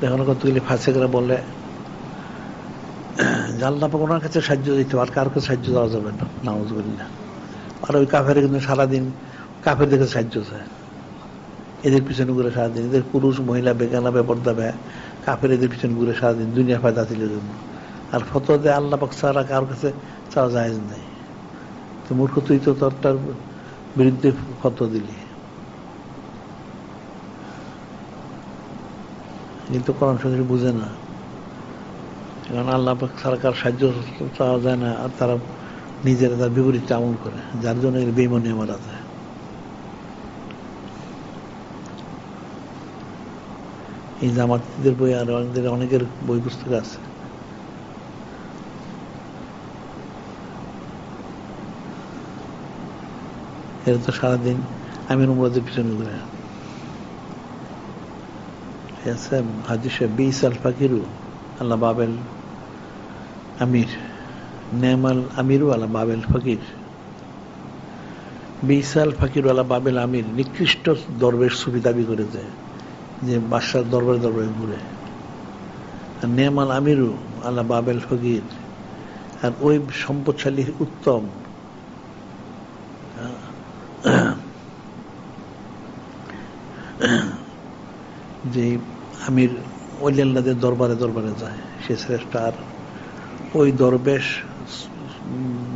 দেখুন কতগুলি ফাঁসেকরা বলে জাল্লা ওনার কাছে সাহায্য দিতে আর কার কাছে সাহায্য দেওয়া যাবে না নামাজ না আর ওই কাফের কিন্তু সারাদিন কাফের দেখে সাহায্য চায়। এদের পিছনে ঘুরে সারাদিন, এদের পুরুষ, মহিলা, বেগানা, বেপর্দা ব্যয় কাফের এদের পিছনে ঘুরে সারাদিন দুনিয়া ফায়দা হাসিলের জন্য। আর ফতো আল্লাহ পাক ছাড়া কার কাছে চাওয়া যায় নাই। তো মূর্খ তুই তো তোরটার বিরুদ্ধে ফতো দিলি। কিন্তু কোরআন শরীফ বুঝে না। কারণ আল্লাহ পাক ছাড়া কার সাহায্য চাওয়া যায় না, আর তারা নিজেরা তার বিপরীত আমল করে, যার জন্য এর বেমনে মারা যায় এই জামাতিদের বই আর অনেকের অনেকের বই পুস্তক আছে। এরা তো সারাদিন আমির উমরাদের পিছনে ঘুরে। আছে সাহেব বিস আল ফাকিরু, আল্লাহ বাবেল আমির নেমাল আমিরু, আল্লাহ বাবেল ফকির। বিশাল ফকির, আল্লাহ বাবেল আমির নিকৃষ্ট দরবেশ সুফি দাবি করেছে যে বাদশার দরবারে দরবারে ঘুরে। আর নেমাল আমিরু, আল্লাহ বাবেল ফকির। আর ওই সম্পদশালী উত্তম, যে আমির ওলিয়াল্লাদের দরবারে দরবারে যায়। সে শ্রেষ্ঠ আর ওই দরবেশ,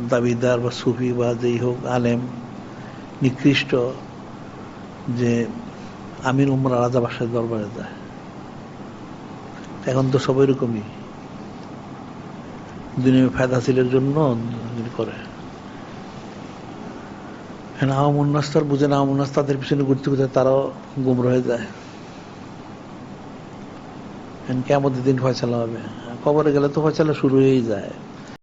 দাবিদার বা সুফি বা যেই হোক আলেম, নিকৃষ্ট যে আমির উমরা রাজা বাসার দরবারে যায়। এখন তো সবাই রকমই দুনিয়া ফায়দা হাসিলের জন্য করে। এখন আওয়ামুন্নাস তার বুঝে না আওয়ামুন্নাস তাদের পিছনে ঘুরতে ঘুরতে তারাও গুমর হয়ে যায়। কেমন দিন ফয়সালা হবে। কবরে গেলে তো ফয়সালা শুরু হয়েই যায়।